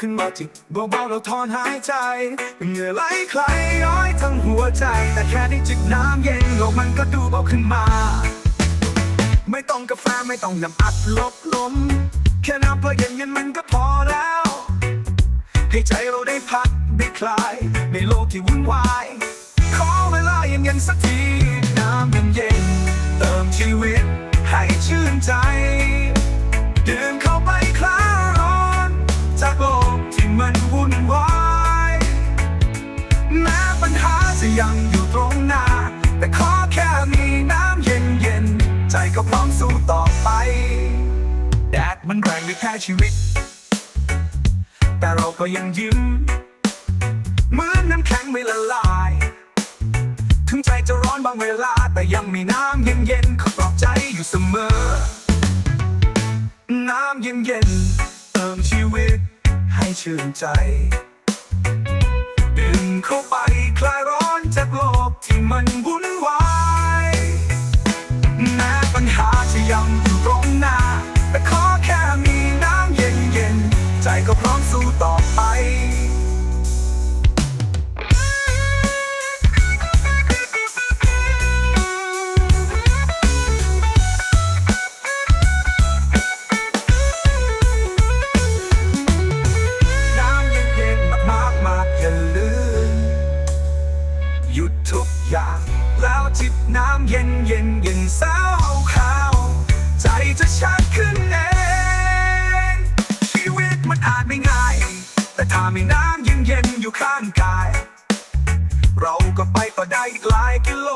ขึ้นมาจิกเบาๆเราถอนหายใจ เหงื่อไหลใครย้อยทั้งหัวใจ แต่แค่ได้จิบน้ำเย็นโลกมันก็ดูเบาขึ้นมา ไม่ต้องกาแฟไม่ต้องน้ำอัดลบลม แค่น้ำเพื่อเย็นเย็นมันก็พอแล้ว ให้ใจเราได้พักได้คลาย ในโลกที่วุ่นวาย ขอเวลาเย็นๆสักที น้ำเย็นเย็นๆเติมชีวิตให้ชื่นใจ ยังอยู่ตรงหน้า แต่ขอแค่มีน้ำเย็นเย็นๆใจก็พร้อมสู้ต่อไปแดดมันแรงด้วยแค่ชีวิต แต่เราก็ยังยิ้มเหมือนน้ำแข็งไม่ละลาย ถึงใจจะร้อนบางเวลา แต่ยังมีน้ำเย็นๆคอยปลอบใจอยู่เสมอ น้ำเย็นๆเติมชีวิตให้ชื่นใจ ดื่มเข้าไป มันวุ่นแม้ปัญหาจะยังอยู่ตรงหน้า แต่ขอแค่มีน้ำเย็นๆ ใจก็พร้อมสู้ต่อไปหยุดทุก อยากแล้วจิบน้ำเย็นเย็นเย็นสาวขาวใจจะชักขึ้นเองชีวิตมันอาจไม่ง่าย แต่ถ้ามีน้ำเย็นเย็นอยู่ข้างกาย เราก็ไปต่อได้อีกหลายกิโล